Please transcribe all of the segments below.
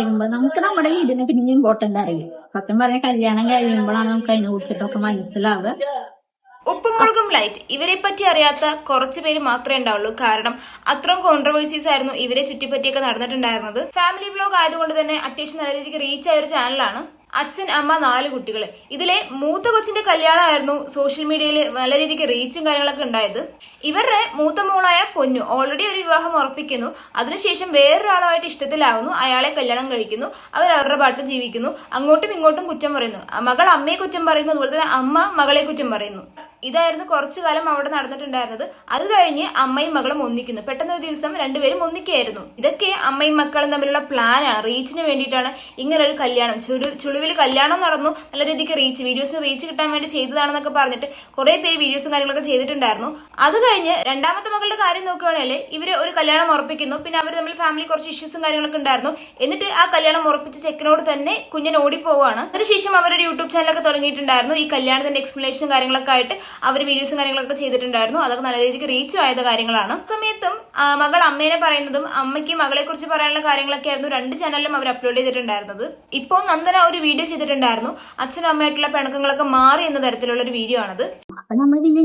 കഴിയുമ്പോൾ നമുക്ക് നമ്മുടെ വീടിനെ പിന്നെ ഇമ്പോർട്ടന്റ് അറിയും? സത്യം പറഞ്ഞ കല്യാണം കഴിയുമ്പോഴാണ് നമുക്ക് അതിനെ കുറിച്ചിട്ടൊക്കെ മനസ്സിലാവുക. ഉപ്പുമുളകും ലൈറ്റ് ഇവരെ പറ്റി അറിയാത്ത കുറച്ചു പേര് മാത്രമേ ഉണ്ടാവുള്ളൂ. കാരണം അത്രയും കോൺട്രവേഴ്സീസ് ആയിരുന്നു ഇവരെ ചുറ്റിപ്പറ്റിയൊക്കെ നടന്നിട്ടുണ്ടായിരുന്നത്. ഫാമിലി ബ്ലോഗ് ആയതുകൊണ്ട് തന്നെ അത്യാവശ്യം നല്ല രീതിക്ക് റീച്ച് ആയ ഒരു ചാനലാണ് അച്ഛൻ അമ്മ നാല് കുട്ടികൾ ഇതിലെ മൂത്ത കൊച്ചിന്റെ കല്യാണമായിരുന്നു സോഷ്യൽ മീഡിയയിൽ നല്ല രീതിക്ക് റീച്ചും കാര്യങ്ങളൊക്കെ ഉണ്ടായത്. ഇവരുടെ മൂത്ത മോളായ പൊന്നു ഓൾറെഡി ഒരു വിവാഹം ഉറപ്പിക്കുന്നു. അതിനുശേഷം വേറൊരാളുമായിട്ട് ഇഷ്ടത്തിലാവുന്നു. അയാളെ കല്യാണം കഴിക്കുന്നു. അവർ അവരുടെ പാട്ട് ജീവിക്കുന്നു. അങ്ങോട്ടും ഇങ്ങോട്ടും കുറ്റം പറയുന്നു. മകൾ അമ്മയെ കുറ്റം പറയുന്നു. അതുപോലെ തന്നെ അമ്മ മകളെ കുറ്റം പറയുന്നു. ഇതായിരുന്നു കുറച്ചു കാലം അവിടെ നടന്നിട്ടുണ്ടായിരുന്നത്. അത് കഴിഞ്ഞ് അമ്മയും മകളും ഒന്നിക്കുന്നു. പെട്ടെന്ന് ഒരു ദിവസം രണ്ടുപേരും ഒന്നിക്കുകയായിരുന്നു. ഇതൊക്കെ അമ്മയും മക്കളും തമ്മിലുള്ള പ്ലാനാണ് റീച്ചിന് വേണ്ടിയിട്ടാണ് ഇങ്ങനെ ഒരു കല്യാണം. ചുരു ചുളുവിൽ കല്യാണം നടന്നു. നല്ല രീതിക്ക് റീച്ച് വീഡിയോസ് റീച്ച് കിട്ടാൻ വേണ്ടി ചെയ്തതാണെന്നൊക്കെ പറഞ്ഞിട്ട് കുറെ പേര് വീഡിയോസും കാര്യങ്ങളൊക്കെ ചെയ്തിട്ടുണ്ടായിരുന്നു. അത് കഴിഞ്ഞ് രണ്ടാമത്തെ മകളുടെ കാര്യം നോക്കുകയാണെങ്കിൽ ഇവർ ഒരു കല്യാണം ഉറപ്പിക്കുന്നു. പിന്നെ അവർ തമ്മിൽ ഫാമിലി കുറച്ച് ഇഷ്യൂസും കാര്യങ്ങളൊക്കെ ഉണ്ടായിരുന്നു. എന്നിട്ട് ആ കല്യാണം ഉറപ്പിച്ച ചെക്കനോട് തന്നെ കുഞ്ഞൻ ഓടിപ്പോവാണ് അതിനുശേഷം അവരൊരു യൂട്യൂബ് ചാനലൊക്കെ തുടങ്ങിയിട്ടുണ്ടായിരുന്നു. ഈ കല്യാണത്തിന്റെ എക്സ്പ്ലനേഷനും കാര്യങ്ങളൊക്കെ ആയിട്ട് അവർ വീഡിയോസും കാര്യങ്ങളൊക്കെ ചെയ്തിട്ടുണ്ടായിരുന്നു. അതൊക്കെ നല്ല രീതിക്ക് റീച്ച് ആയത് കാര്യങ്ങളാണ്. സമയത്തും മകൾ അമ്മേനെ പറയുന്നതും അമ്മയ്ക്ക് മകളെ കുറിച്ച് പറയാനുള്ള കാര്യങ്ങളൊക്കെ ആയിരുന്നു രണ്ട് ചാനലിലും അവർ അപ്ലോഡ് ചെയ്തിട്ടുണ്ടായിരുന്നത്. ഇപ്പോൾ നന്ദന ഒരു വീഡിയോ ചെയ്തിട്ടുണ്ടായിരുന്നു. അച്ഛനും അമ്മയായിട്ടുള്ള പിണക്കങ്ങളൊക്കെ മാറി എന്ന തരത്തിലുള്ള ഒരു വീഡിയോ ആണത്. അപ്പൊ നമ്മൾ പിന്നെ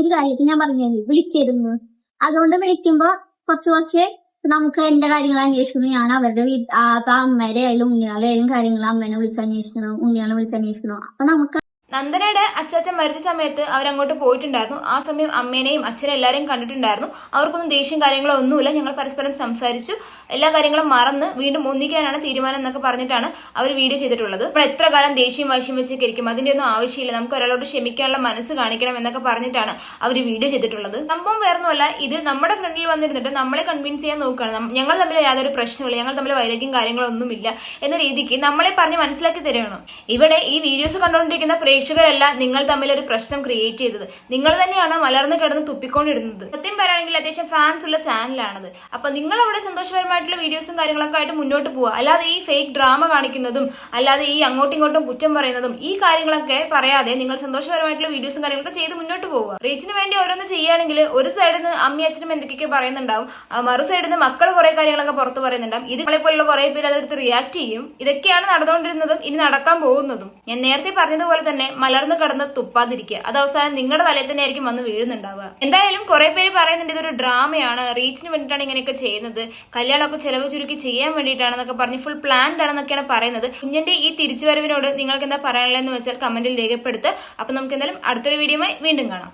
ഒരു കാര്യത്തിൽ ഞാൻ പറഞ്ഞു വിളിച്ചിരുന്നു. അതുകൊണ്ട് വിളിക്കുമ്പോ കുറച്ച് കുറച്ച് നമുക്ക് എന്റെ കാര്യങ്ങൾ അന്വേഷിക്കണം. ഞാൻ അവരുടെ വീ ആ, അപ്പൊ അമ്മയുടെ ആയാലും ഉണ്ണിയാളെ ആയാലും കാര്യങ്ങൾ അമ്മേനെ വിളിച്ച് അന്വേഷിക്കണം ഉണ്ണിയാളെ വിളിച്ച് അന്വേഷിക്കണം. അപ്പൊ നമുക്ക് നന്ദനയുടെ അച്ചാച്ചൻ മരിച്ച സമയത്ത് അവരങ്ങോട്ട് പോയിട്ടുണ്ടായിരുന്നു. ആ സമയം അമ്മേനെയും അച്ഛനെ എല്ലാവരെയും കണ്ടിട്ടുണ്ടായിരുന്നു. അവർക്കൊന്നും ദേഷ്യം കാര്യങ്ങളോ ഒന്നുമില്ല. ഞങ്ങൾ പരസ്പരം സംസാരിച്ചു. എല്ലാ കാര്യങ്ങളും മറന്ന് വീണ്ടും ഒന്നിക്കാനാണ് തീരുമാനം എന്നൊക്കെ പറഞ്ഞിട്ടാണ് അവർ വീഡിയോ ചെയ്തിട്ടുള്ളത്. അപ്പോൾ എത്ര കാലം ദേഷ്യം വാശിയും വെച്ചൊക്കെ ഇരിക്കും. അതിന്റെ ഒന്നും ആവശ്യമില്ല. നമുക്ക് ഒരാളോട് ക്ഷമിക്കാനുള്ള മനസ്സ് കാണിക്കണം എന്നൊക്കെ പറഞ്ഞിട്ടാണ് അവർ വീഡിയോ ചെയ്തിട്ടുള്ളത്. സംഭവം വേറൊന്നുമല്ല. ഇത് നമ്മുടെ ഫ്രണ്ടിൽ വന്നിരുന്നിട്ട് നമ്മളെ കൺവിൻസ് ചെയ്യാൻ നോക്കുകയാണ്. ഞങ്ങൾ തമ്മിൽ യാതൊരു പ്രശ്നമില്ല ഞങ്ങൾ തമ്മിൽ വൈരാഗ്യം കാര്യങ്ങളൊന്നുമില്ല എന്ന രീതിക്ക് നമ്മളെ പറഞ്ഞ് മനസ്സിലാക്കി തരികയാണ്. ഇവിടെ ഈ വീഡിയോസ് കണ്ടുകൊണ്ടിരിക്കുന്ന പ്രേക്ഷകരല്ല നിങ്ങൾ തമ്മിൽ ഒരു പ്രശ്നം ക്രിയേറ്റ് ചെയ്തത്. നിങ്ങൾ തന്നെയാണ് മലർന്ന് കിടന്ന് തുപ്പിക്കൊണ്ടിരുന്നത്. സത്യം പറയുകയാണെങ്കിൽ അത്യാവശ്യം ഫാൻസ് ഉള്ള ചാനലാണത് അപ്പൊ നിങ്ങൾ അവിടെ സന്തോഷപരമായിട്ടുള്ള വീഡിയോസും കാര്യങ്ങളൊക്കെ ആയിട്ട് മുന്നോട്ട് പോവുക. അല്ലാതെ ഈ ഫേക്ക് ഡ്രാമ കാണിക്കുന്നതും അല്ലാതെ ഈ അങ്ങോട്ടും ഇങ്ങോട്ടും കുറ്റം പറയുന്നതും ഈ കാര്യങ്ങളൊക്കെ പറയാതെ നിങ്ങൾ സന്തോഷപരമായിട്ടുള്ള വീഡിയോസും കാര്യങ്ങളൊക്കെ ചെയ്ത് മുന്നോട്ട് പോവുക. റീച്ചിന് വേണ്ടി ഓരോന്ന് ചെയ്യുകയാണെങ്കിൽ ഒരു സൈഡിൽ നിന്ന് അമ്മയും അച്ഛനും എന്തൊക്കെയൊക്കെ പറയുന്നുണ്ടാവും മറു സൈഡിൽ നിന്ന് മക്കൾ കുറെ കാര്യങ്ങളൊക്കെ പുറത്ത് പറയുന്നുണ്ടാവും. ഇത് നമ്മളെ പോലുള്ള കുറെ പേര് അതെടുത്ത് റിയാക്ട് ചെയ്യും. ഇതൊക്കെയാണ് നടന്നുകൊണ്ടിരുന്നതും ഇനി നടക്കാൻ പോകുന്നതും. ഞാൻ നേരത്തെ പറഞ്ഞതുപോലെ തന്നെ മലർന്നു കടന്ന് തുപ്പാതിരിക്കുക. അത് അവസാനം നിങ്ങളുടെ തലയിൽ തന്നെ ആയിരിക്കും വന്ന് വീഴുന്നുണ്ടാവുക. എന്തായാലും കുറെ പേര് പറയുന്നുണ്ട് ഇതൊരു ഡ്രാമയാണ്. റീച്ചിന് വേണ്ടിയിട്ടാണ് ഇങ്ങനെയൊക്കെ ചെയ്യുന്നത്. കല്യാണമൊക്കെ ചെലവ് ചുരുക്കി ചെയ്യാൻ വേണ്ടിയിട്ടാണെന്നൊക്കെ പറഞ്ഞ് ഫുൾ പ്ലാൻഡ് ആണെന്നൊക്കെയാണ് പറയുന്നത്. കുഞ്ഞിന്റെ ഈ തിരിച്ചുവരവിനോട് നിങ്ങൾക്ക് എന്താ പറയാനുള്ളതെന്ന് വെച്ചാൽ കമന്റിൽ രേഖപ്പെടുത്തുക അപ്പൊ നമുക്ക് എന്തായാലും അടുത്തൊരു വീഡിയോയുമായി വീണ്ടും കാണാം.